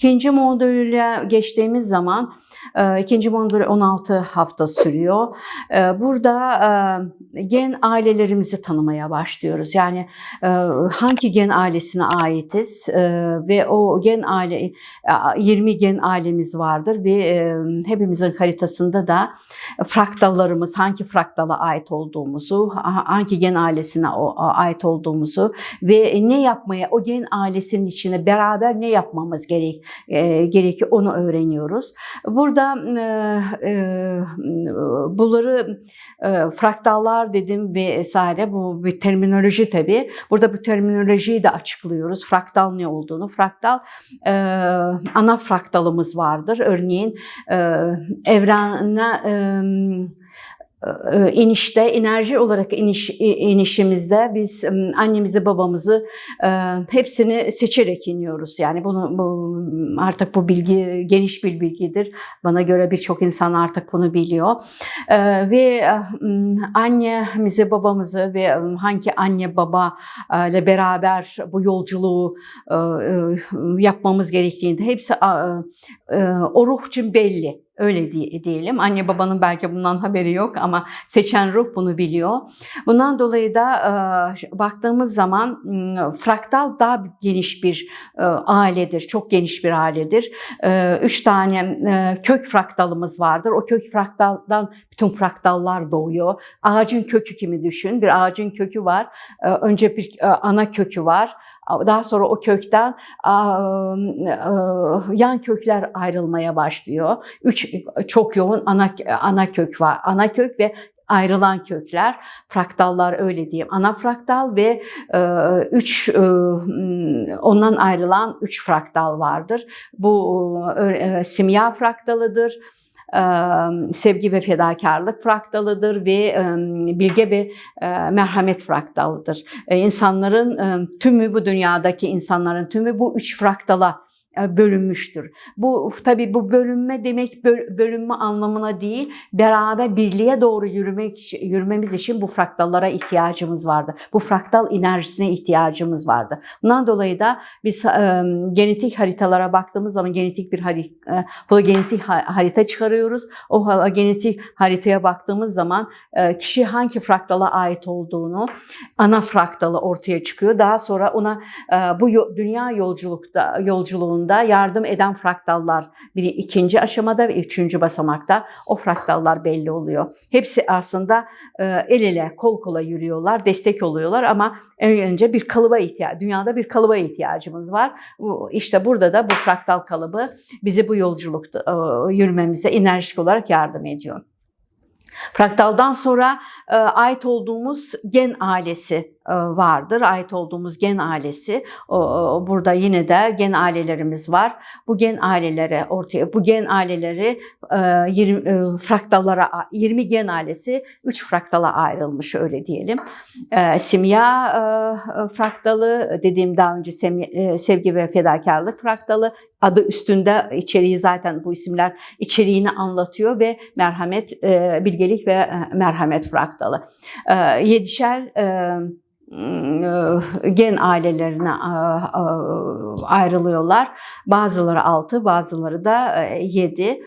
İkinci modüle geçtiğimiz zaman e, ikinci modül 16 hafta sürüyor. E, Burada e, gen ailelerimizi tanımaya başlıyoruz. Yani hangi gen ailesine aitiz ve o gen aile e, 20 gen ailemiz vardır ve hepimizin haritasında da fraktallarımız hangi fraktala ait olduğumuzu, ha- hangi gen ailesine ait olduğumuzu ve ne yapmaya o gen ailesinin içine beraber ne yapmamız gerek e, gerekiyor onu öğreniyoruz. Burada bunları fraktallar dedim vesaire bu bir terminoloji tabii. Burada bu terminolojiyi de açıklıyoruz. Fraktal ne olduğunu. Fraktal ana fraktalımız vardır. Örneğin e, evrene inişte enerji olarak iniş inişimizde biz e, annemizi babamızı e, hepsini seçerek iniyoruz. Yani bunu bu, artık bu bilgi geniş bir bilgidir. Bana göre birçok insan artık bunu biliyor. E, ve e, annemizi babamızı ve e, hangi anne baba e, ile beraber bu yolculuğu e, e, yapmamız gerektiğinde hepsi e, e, o ruh için belli. Öyle diye- diyelim. Anne babanın belki bundan haberi yok ama seçen ruh bunu biliyor. Bundan dolayı da e, baktığımız zaman m, fraktal daha geniş bir e, ailedir. Çok geniş bir ailedir. E, üç tane e, kök fraktalımız vardır. O kök fraktaldan bütün fraktallar doğuyor. Ağacın kökü kimi düşün. Bir ağacın kökü var. E, önce bir e, ana kökü var. Daha sonra o kökten e, yan kökler ayrılmaya başlıyor. Üç çok yoğun ana ana kök var. Ana kök ve ayrılan kökler, fraktallar öyle diyeyim. Ana fraktal ve e, üç e, ondan ayrılan üç fraktal vardır. Bu e, simya fraktalıdır. Sevgi ve fedakarlık fraktalıdır ve bilge ve merhamet fraktalıdır. İnsanların tümü bu dünyadaki insanların tümü bu üç fraktala bölünmüştür. Bu tabii bu bölünme demek böl- bölünme anlamına değil, beraber birliğe doğru yürümek yürümemiz için bu fraktallara ihtiyacımız vardı. Bu fraktal enerjisine ihtiyacımız vardı. Bundan dolayı da biz e, genetik haritalara baktığımız zaman genetik bir harita, e, hologenetik ha- harita çıkarıyoruz. O hologenetik haritaya baktığımız zaman e, kişi hangi fraktala ait olduğunu, ana fraktalı ortaya çıkıyor. Daha sonra ona e, bu dünya yolculukta yolculuğunda yardım eden fraktallar biri ikinci aşamada ve üçüncü basamakta o fraktallar belli oluyor. Hepsi aslında e, el ele kol kola yürüyorlar, destek oluyorlar ama önce bir kalıba ihtiyaç, dünyada bir kalıba ihtiyacımız var. İşte burada da bu fraktal kalıbı bizi bu yolculukta e, yürümemize enerjik olarak yardım ediyor. Fraktaldan sonra e, ait olduğumuz gen ailesi vardır. Ait olduğumuz gen ailesi. Burada yine de gen ailelerimiz var. Bu gen aileleri ortaya bu gen aileleri e, 20 e, fraktallara 20 gen ailesi 3 fraktala ayrılmış öyle diyelim. E, simya e, e, fraktalı dediğim daha önce e, sevgi ve fedakarlık fraktalı adı üstünde içeriği zaten bu isimler içeriğini anlatıyor ve merhamet, e, bilgelik ve e, merhamet fraktalı. E, yedişer e, e, gen ailelerine e, e, ayrılıyorlar. Bazıları altı, bazıları da e, yedi.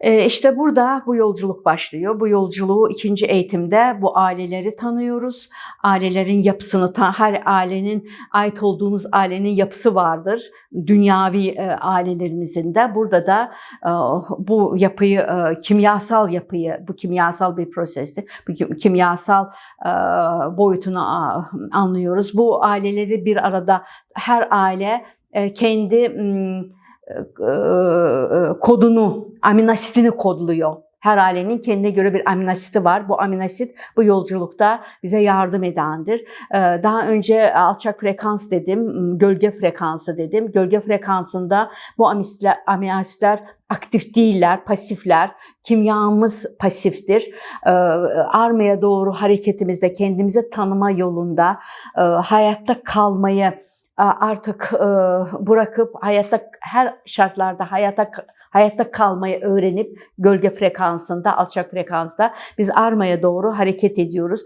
E, İşte burada bu yolculuk başlıyor. Bu yolculuğu ikinci eğitimde bu aileleri tanıyoruz. Ailelerin yapısını, her ailenin ait olduğumuz ailenin yapısı vardır. Dünyavi e, ailelerimizin de. Burada da e, bu yapıyı, e, kimyasal yapıyı, bu kimyasal bir prosesti, bu kim- kimyasal e, boyutunu anlıyoruz. Bu aileleri bir arada, her aile kendi kodunu, aminasitini kodluyor. Her ailenin kendine göre bir aminasiti var. Bu aminasit bu yolculukta bize yardım edendir. Ee, Daha önce alçak frekans dedim, gölge frekansı dedim. Gölge frekansında bu aminasitler aktif değiller, pasifler. Kimyamız pasiftir. Ee, Armaya doğru hareketimizde kendimizi tanıma yolunda, e, hayatta kalmayı artık e, bırakıp hayatta her şartlarda hayata hayatta kalmayı öğrenip gölge frekansında, alçak frekansta biz armaya doğru hareket ediyoruz.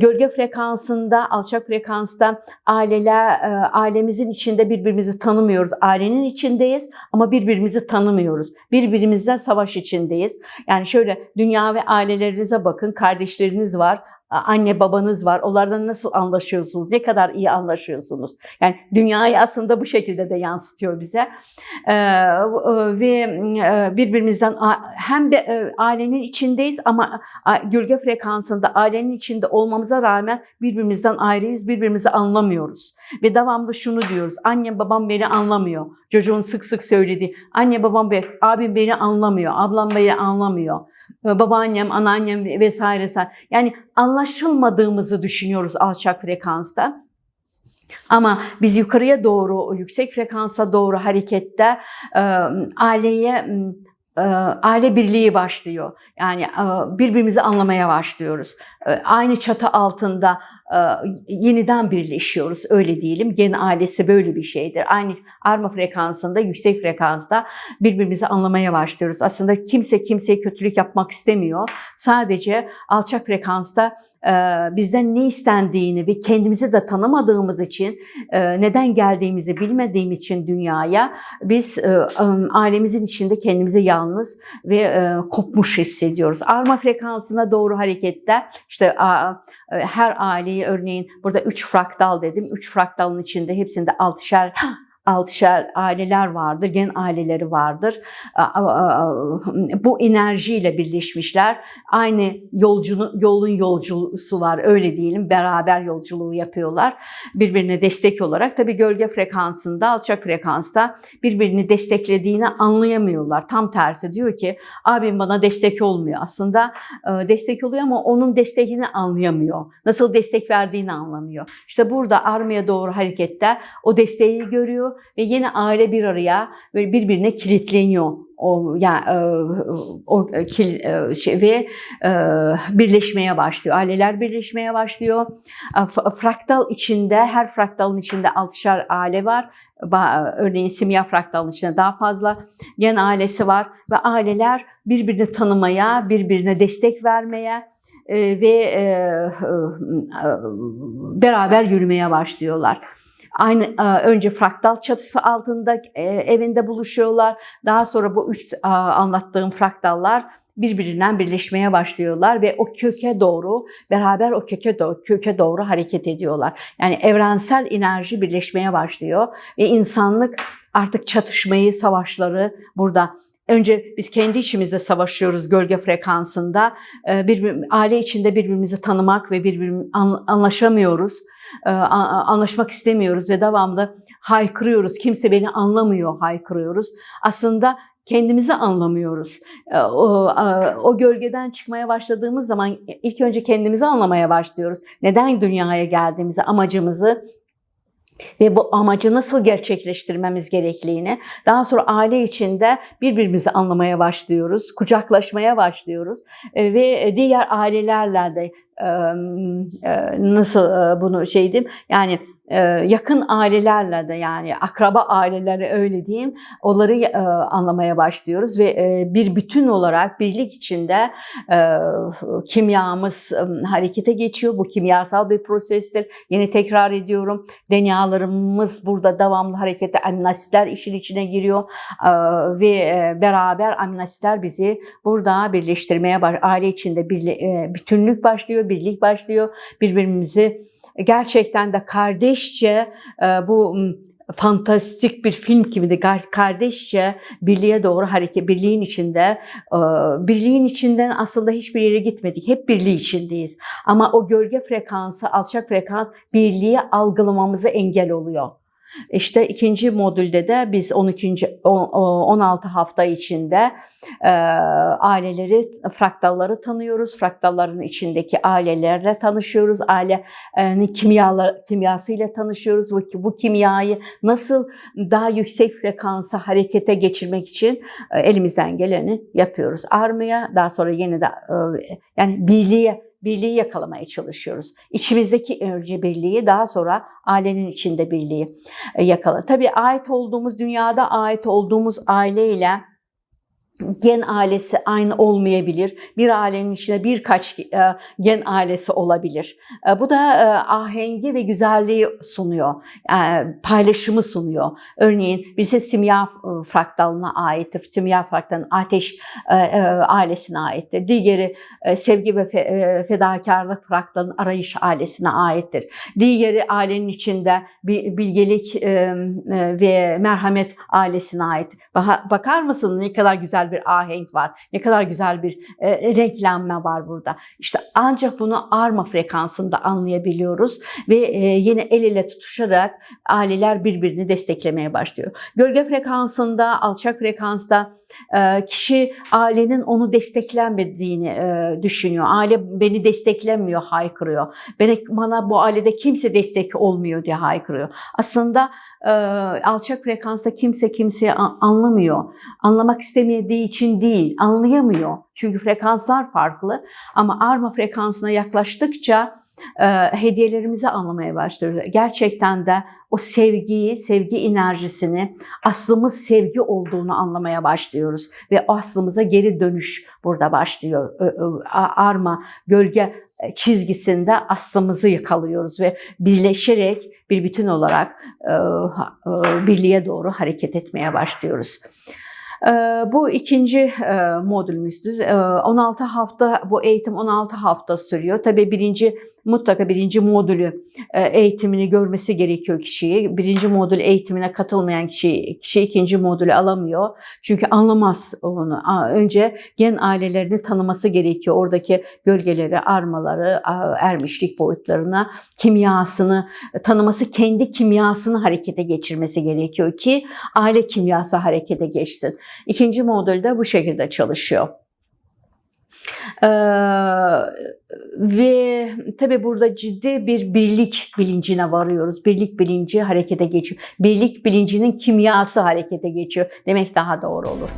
Gölge frekansında, alçak frekansta aileler, e, ailemizin içinde birbirimizi tanımıyoruz. Ailenin içindeyiz ama birbirimizi tanımıyoruz. Birbirimizden savaş içindeyiz. Yani şöyle dünya ve ailelerinize bakın. Kardeşleriniz var anne babanız var. Onlardan nasıl anlaşıyorsunuz? Ne kadar iyi anlaşıyorsunuz? Yani dünyayı aslında bu şekilde de yansıtıyor bize. Ee, ve e, birbirimizden hem de e, ailenin içindeyiz ama gölge frekansında ailenin içinde olmamıza rağmen birbirimizden ayrıyız. Birbirimizi anlamıyoruz. Ve devamlı şunu diyoruz. Annem babam beni anlamıyor. Çocuğun sık sık söylediği. Anne babam, abim beni anlamıyor. Ablam beni anlamıyor. Babaannem, anneannem vesaire. Yani anlaşılmadığımızı düşünüyoruz alçak frekansta. Ama biz yukarıya doğru, yüksek frekansa doğru harekette aileye aile birliği başlıyor. Yani birbirimizi anlamaya başlıyoruz. Aynı çatı altında yeniden birleşiyoruz öyle diyelim. Gen ailesi böyle bir şeydir. Aynı arma frekansında, yüksek frekansta birbirimizi anlamaya başlıyoruz. Aslında kimse kimseye kötülük yapmak istemiyor. Sadece alçak frekansta bizden ne istendiğini ve kendimizi de tanımadığımız için, neden geldiğimizi bilmediğimiz için dünyaya biz ailemizin içinde kendimizi yalnız ve kopmuş hissediyoruz. Arma frekansına doğru harekette işte her aileyi örneğin burada üç fraktal dedim. Üç fraktalın içinde hepsinde altışar altışar aileler vardır, gen aileleri vardır. Bu enerjiyle birleşmişler. Aynı yolcunun, yolun yolcusu var öyle diyelim. Beraber yolculuğu yapıyorlar. Birbirine destek olarak. Tabii gölge frekansında, alçak frekansta birbirini desteklediğini anlayamıyorlar. Tam tersi diyor ki abim bana destek olmuyor. Aslında e, destek oluyor ama onun desteğini anlayamıyor. Nasıl destek verdiğini anlamıyor. İşte burada armaya doğru harekette o desteği görüyor ve yine aile bir araya ve birbirine kilitleniyor o yani e, o kil, e, şey ve e, birleşmeye başlıyor. Aileler birleşmeye başlıyor. Fraktal içinde her fraktalın içinde altışar aile var. Örneğin simya fraktalın içinde daha fazla gen ailesi var ve aileler birbirini tanımaya, birbirine destek vermeye ve beraber yürümeye başlıyorlar. Aynı e, önce fraktal çatısı altında e, evinde buluşuyorlar. Daha sonra bu üç anlattığım fraktallar birbirinden birleşmeye başlıyorlar ve o köke doğru beraber o köke doğru, köke doğru hareket ediyorlar. Yani evrensel enerji birleşmeye başlıyor ve insanlık artık çatışmayı, savaşları burada Önce biz kendi içimizde savaşıyoruz gölge frekansında. E, bir, aile içinde birbirimizi tanımak ve birbirimizi anlaşamıyoruz. E, anlaşmak istemiyoruz ve devamlı haykırıyoruz. Kimse beni anlamıyor haykırıyoruz. Aslında kendimizi anlamıyoruz. E, o, o gölgeden çıkmaya başladığımız zaman ilk önce kendimizi anlamaya başlıyoruz. Neden dünyaya geldiğimizi, amacımızı ve bu amacı nasıl gerçekleştirmemiz gerektiğini, daha sonra aile içinde birbirimizi anlamaya başlıyoruz, kucaklaşmaya başlıyoruz. E, ve diğer ailelerle de nasıl bunu şey diyeyim yani yakın ailelerle de yani akraba aileleri öyle diyeyim onları anlamaya başlıyoruz ve bir bütün olarak birlik içinde kimyamız harekete geçiyor. Bu kimyasal bir prosestir. Yine tekrar ediyorum. Denyalarımız burada devamlı harekete aminoasitler işin içine giriyor ve beraber aminoasitler bizi burada birleştirmeye aile içinde bütünlük başlıyor birlik başlıyor. Birbirimizi gerçekten de kardeşçe e, bu fantastik bir film gibi de kardeşçe birliğe doğru hareket, birliğin içinde, e, birliğin içinden aslında hiçbir yere gitmedik. Hep birliği içindeyiz. Ama o gölge frekansı, alçak frekans birliği algılamamıza engel oluyor. İşte ikinci modülde de biz 12. 16 hafta içinde e, aileleri, fraktalları tanıyoruz. Fraktalların içindeki ailelerle tanışıyoruz. Ailenin kimyalar, kimyasıyla tanışıyoruz. Bu, bu kimyayı nasıl daha yüksek frekansa harekete geçirmek için e, elimizden geleni yapıyoruz. Armaya daha sonra yine de e, yani birliğe birliği yakalamaya çalışıyoruz. İçimizdeki önce birliği daha sonra ailenin içinde birliği e, yakala. Tabii ait olduğumuz dünyada ait olduğumuz aileyle gen ailesi aynı olmayabilir. Bir ailenin içinde birkaç e, gen ailesi olabilir. E, bu da e, ahengi ve güzelliği sunuyor. Paylaşımı sunuyor. Örneğin birisi simya fraktalına aittir. Simya fraktalının ateş ailesine aittir. Diğeri sevgi ve fe, fedakarlık fraktalının arayış ailesine aittir. Diğeri ailenin içinde bilgelik ve merhamet ailesine ait. Baka- Bakar mısın ne kadar güzel bir ahenk var, ne kadar güzel bir e, renklenme var burada. İşte ancak bunu arma frekansında anlayabiliyoruz ve e, yine el ele tutuşarak aileler birbirini desteklemeye başlıyor. Gölge frekansında, alçak frekansta e, kişi ailenin onu desteklemediğini e, düşünüyor. Aile beni desteklemiyor, haykırıyor. Bana, bana bu ailede kimse destek olmuyor diye haykırıyor. Aslında alçak frekansta kimse kimseyi anlamıyor. Anlamak istemediği için değil, anlayamıyor. Çünkü frekanslar farklı ama arma frekansına yaklaştıkça hediyelerimizi anlamaya başlıyoruz. Gerçekten de o sevgiyi, sevgi enerjisini, aslımız sevgi olduğunu anlamaya başlıyoruz. Ve aslımıza geri dönüş burada başlıyor. Arma, gölge çizgisinde aslımızı yakalıyoruz ve birleşerek bir bütün olarak e, e, birliğe doğru hareket etmeye başlıyoruz. E, Bu ikinci e, modülümüzdü. E, 16 hafta bu eğitim 16 hafta sürüyor. Tabii birinci mutlaka birinci modülü e, eğitimini görmesi gerekiyor kişiyi. Birinci modül eğitimine katılmayan kişi, kişi ikinci modülü alamıyor. Çünkü anlamaz onu. Önce gen ailelerini tanıması gerekiyor. Oradaki gölgeleri, armaları, ermişlik boyutlarına, kimyasını tanıması, kendi kimyasını harekete geçirmesi gerekiyor ki aile kimyası harekete geçsin. İkinci modülde bu şekilde çalışıyor. Ee, ve tabii burada ciddi bir birlik bilincine varıyoruz. Birlik bilinci harekete geçiyor. Birlik bilincinin kimyası harekete geçiyor. Demek daha doğru olur.